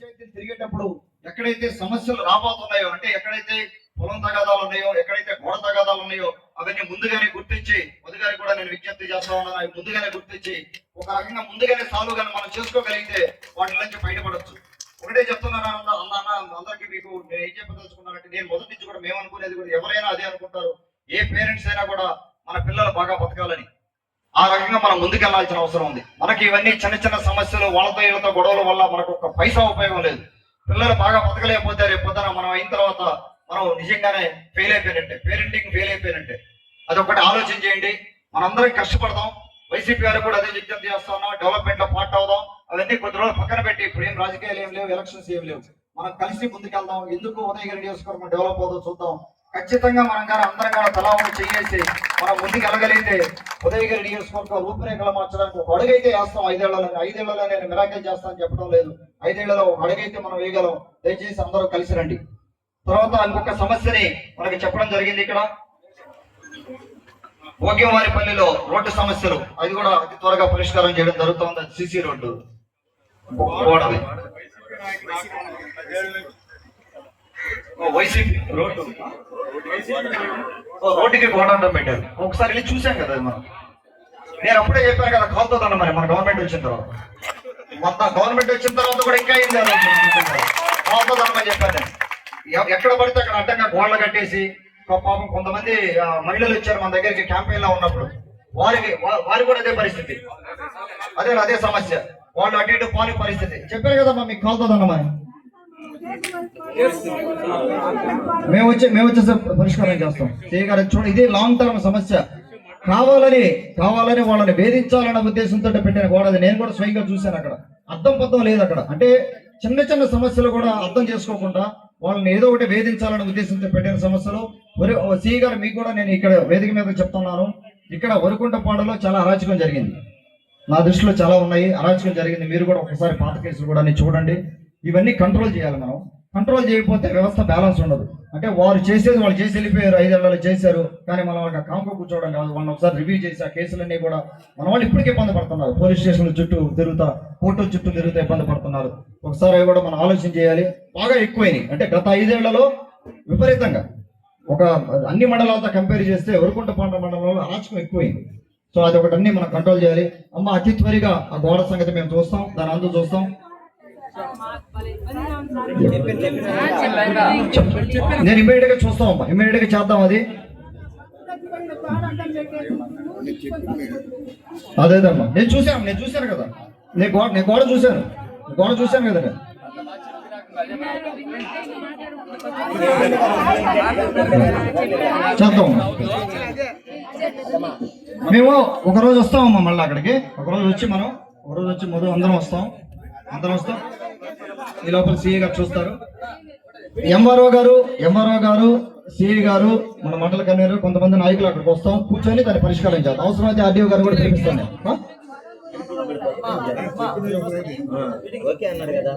పంచాయతీలు తిరిగేటప్పుడు ఎక్కడైతే సమస్యలు రాబోతున్నాయో అంటే ఎక్కడైతే పొలం తగాదాలు ఉన్నాయో ఎక్కడైతే గోడ తగాదాలు ఉన్నాయో అవన్నీ ముందుగానే గుర్తించి ముందుగానే కూడా నేను విజ్ఞప్తి చేస్తా ఉన్నాను అవి ముందుగానే గుర్తించి ఒక రకంగా ముందుగానే సాల్వ్ కానీ మనం చేసుకోగలిగితే వాటి నుంచి బయటపడొచ్చు. ఒకటే చెప్తున్నాను అన్న అన్న అన్న అందరికీ మీకు నేను ఏం చెప్పదలుచుకున్నానంటే నేను మొదటి నుంచి కూడా మేము అనుకునేది కూడా ఎవరైనా అదే అనుకుంటారు. ఏ పేరెంట్స్ అయినా కూడా మన పిల్లలు బాగా బతకాలని. ఆ రకంగా మనం ముందుకెళ్ళాల్సిన అవసరం ఉంది. మనకి ఇవన్నీ చిన్న చిన్న సమస్యలు వాళ్ళతో వీళ్ళతో గొడవల వల్ల మనకు ఒక పైసా ఉపయోగం లేదు. పిల్లలు బాగా బతకలేకపోతే రేపు పొద్దున మనం అయిన తర్వాత మనం నిజంగానే ఫెయిల్ అయిపోయినట్టే పేరెంటింగ్ ఫెయిల్ అయిపోయినట్టే. అదొకటి ఆలోచన చేయండి. మనందరం కష్టపడదాం. వైసీపీ గారు కూడా అదే విజ్ఞప్తి చేస్తా ఉన్నాం. డెవలప్మెంట్లో పార్ట్ అవుదాం. అవన్నీ కొద్ది రోజులు పక్కన పెట్టి ఇప్పుడు ఏం రాజకీయాలు ఏం లేవు ఎలక్షన్స్ ఏం లేవు. మనం కలిసి ముందుకెళ్దాం. ఎందుకు ఉదయగిరి నియోజకవర్గం డెవలప్ అవుతుందో చూద్దాం. ఖచ్చితంగా మనం కానీ అందరం కానీ తలా ఒకటి చేసి మనం ముందుకు వెళ్ళగలిగితే ఉదయగిరి నియోజకవర్గం రూపురేఖలు మార్చడానికి ఒక అడుగైతే వేస్తాం. ఐదేళ్ళలో ఐదేళ్ళలో నేను మిరాకిల్ చేస్తానని చెప్పడం లేదు. ఐదేళ్ళలో ఒక అడుగైతే మనం వేయగలం. దయచేసి అందరూ కలిసి రండి. తర్వాత ఇంకొక సమస్యని మనకి చెప్పడం జరిగింది ఇక్కడ. భోగ్యవారిపల్లిలో రోడ్డు సమస్యలు. అది కూడా అతి త్వరగా పరిష్కారం చేయడం జరుగుతుంది. CC road. గోడది వైసీపీ రోడ్డు ఓ, రోడ్డుకి గోడ పెట్టారు. ఒకసారి వెళ్ళి చూసాం కదా మనం. నేను అప్పుడే చెప్పాను కదా కాలుతుందన్న మరి మన గవర్నమెంట్ వచ్చిన తర్వాత. మొత్తం గవర్నమెంట్ వచ్చిన తర్వాత కూడా ఇంకా అయింది కాలుతుందన్నమని చెప్పాను ఎక్కడ పడితే అక్కడ అడ్డంగా గోడలు కట్టేసి పాపం కొంతమంది మహిళలు వచ్చారు మన దగ్గరికి క్యాంపెయిన్లో ఉన్నప్పుడు. వారికి వారికి వారి కూడా అదే పరిస్థితి. అదే అదే సమస్య. వాళ్ళు అటు ఇటు పోని పరిస్థితి. చెప్పారు కదా మీకు కాలుతుందన్నమని మేము వచ్చి మేము వచ్చేసి పరిష్కారం చేస్తాం? సిఐ చూడండి ఇది లాంగ్ టర్మ్ సమస్య. కావాలని కావాలని వాళ్ళని వేధించాలన్న ఉద్దేశంతో పెట్టిన గోడ అది. నేను కూడా స్వయంగా చూశాను అక్కడ. అర్థం పద్ధం లేదు అక్కడ. అంటే చిన్న చిన్న సమస్యలు కూడా అర్థం చేసుకోకుండా వాళ్ళని ఏదో ఒకటి వేధించాలన్న ఉద్దేశంతో పెట్టిన సమస్యలు. సిఐ గారు మీకు కూడా నేను ఇక్కడ వేదిక మీద చెప్తున్నాను. ఇక్కడ వరకుంటపాడులో చాలా అరాచకం జరిగింది. నా దృష్టిలో చాలా ఉన్నాయి. అరాచకం జరిగింది. మీరు కూడా ఒకసారి పాత కేసులు కూడా చూడండి. ఇవన్నీ కంట్రోల్ చేయాలి మనం. కంట్రోల్ చేయకపోతే వ్యవస్థ బ్యాలెన్స్ ఉండదు. అంటే వారు చేసేది వాళ్ళు చేసి వెళ్ళిపోయారు ఐదేళ్ళలో చేశారు కానీ మనం వాళ్ళకి కాంపు కూర్చోవడం కాదు. వాళ్ళని ఒకసారి రివ్యూ చేసి ఆ కేసులన్నీ కూడా మన వాళ్ళు ఇప్పటికే ఇబ్బంది పడుతున్నారు. పోలీస్ స్టేషన్ల చుట్టూ తిరుగుతా కోర్టు చుట్టూ తిరుగుతా ఇబ్బంది పడుతున్నారు. ఒకసారి అవి కూడా మనం ఆలోచన చేయాలి. బాగా ఎక్కువైనాయి. అంటే గత ఐదేళ్ళలో విపరీతంగా. ఒక అన్ని మండలాలతో కంపేర్ చేస్తే ఎవరుకుంట పంట మండలంలో అరాచకం ఎక్కువైంది. సో అది ఒకటి అన్ని మనం కంట్రోల్ చేయాలి. అమ్మ అతి త్వరగా ఆ గోడ సంగతి మేము చూస్తాం దాని అందు చూస్తాం. నేను ఇమీడియట్గా చూస్తాం అమ్మా ఇమీడియట్గా చేద్దాం అది. అదేదమ్మా. నేను చూశాను నేను చూశాను కదా. నేను గోడ నేను గోడ చూశాను. గోడ చూశాను కదా నేను. చేద్దాం. మేము ఒక రోజు వస్తామమ్మా మళ్ళీ అక్కడికి. ఒక రోజు వచ్చి మనం ఒక రోజు వచ్చి మొదలు అందరం వస్తాం. అందరం వస్తాం. ఈ లోపల సిఏ గారు చూస్తారు. ఎంఆర్ఓ గారు ఎంఆర్ఓ గారు సిఐ గారు మన మండల కన్వీనర్ కొంతమంది నాయకులు అక్కడికి వస్తాం. కూర్చొని దాన్ని పరిష్కారం చేద్దాం. అవసరం అయితే ఆర్డీఓ గారు కూడా పిలిపిస్తాను ఓకే కదా.